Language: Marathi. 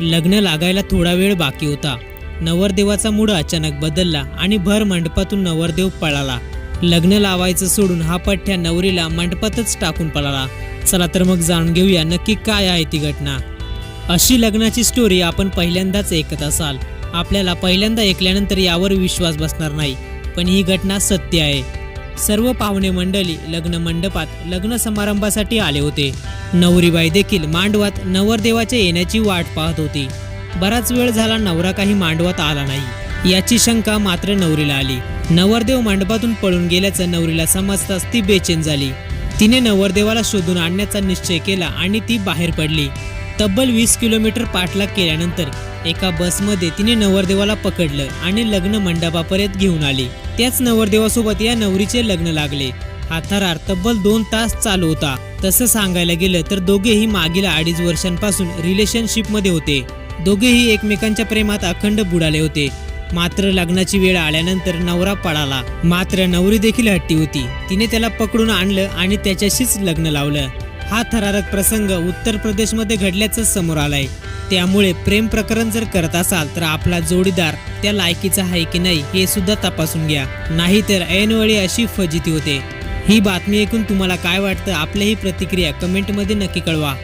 लग्न लागायला थोडा वेळ बाकी होता. नवरदेवाचा मूड अचानक बदलला आणि भर मंडपातून नवरदेव पळाला. लग्न लावायचं सोडून हा पठ्ठ्या नवरीला मंडपातच टाकून पळाला. चला तर मग जाणून घेऊया नक्की काय आहे ती घटना. अशी लग्नाची स्टोरी आपण पहिल्यांदाच ऐकत असाल. आपल्याला पहिल्यांदा ऐकल्यानंतर यावर विश्वास बसणार नाही. पण ही घटना सत्य आहे. सर्व पाहुणे मंडळी लग्न मंडपात लग्न समारंभासाठी आले होते. नवरीबाई देखील मांडवात नवरदेवाच्या येण्याची वाट पाहत होती. बराच वेळ झाला नवरा काही मांडवात आला नाही. याची शंका मात्र नवरीला आली. नवरदेव मांडपातून पळून गेल्याचं नवरीला समजताच ती बेचैन झाली. तिने नवरदेवाला शोधून आणण्याचा निश्चय केला आणि ती बाहेर पडली. तब्बल वीस किलोमीटर पाठलाग केल्यानंतर एका बसमध्ये तिने नवरदेवाला पकडलं आणि लग्न मंडपापर्यंत घेऊन आली. त्याच नवरदेवासोबत या नवरीचे लग्न लागले. हा थरार तब्बल दोन तास चालू होता. तसं सांगायला गेलं तर दोघेही मागील अडीच वर्षांपासून रिलेशनशिपमध्ये होते. दोघेही एकमेकांच्या प्रेमात अखंड बुडाले होते. मात्र लग्नाची वेळ आल्यानंतर नवरा पळाला. मात्र नवरी देखील हट्टी होती. तिने त्याला पकडून आणलं आणि त्याच्याशीच लग्न लावलं. हा थरारक प्रसंग उत्तर प्रदेशमध्ये घडल्याचं समोर आलाय. त्यामुळे प्रेम प्रकरण जर करत असाल तर आपला जोडीदार त्या लायकीचा आहे की नाही हे सुद्धा तपासून घ्या. नाहीतर ऐनवेळी अशी फजिती होते. ही बातमी ऐकून तुम्हाला काय वाटतं? आपल्याही प्रतिक्रिया कमेंटमध्ये नक्की कळवा.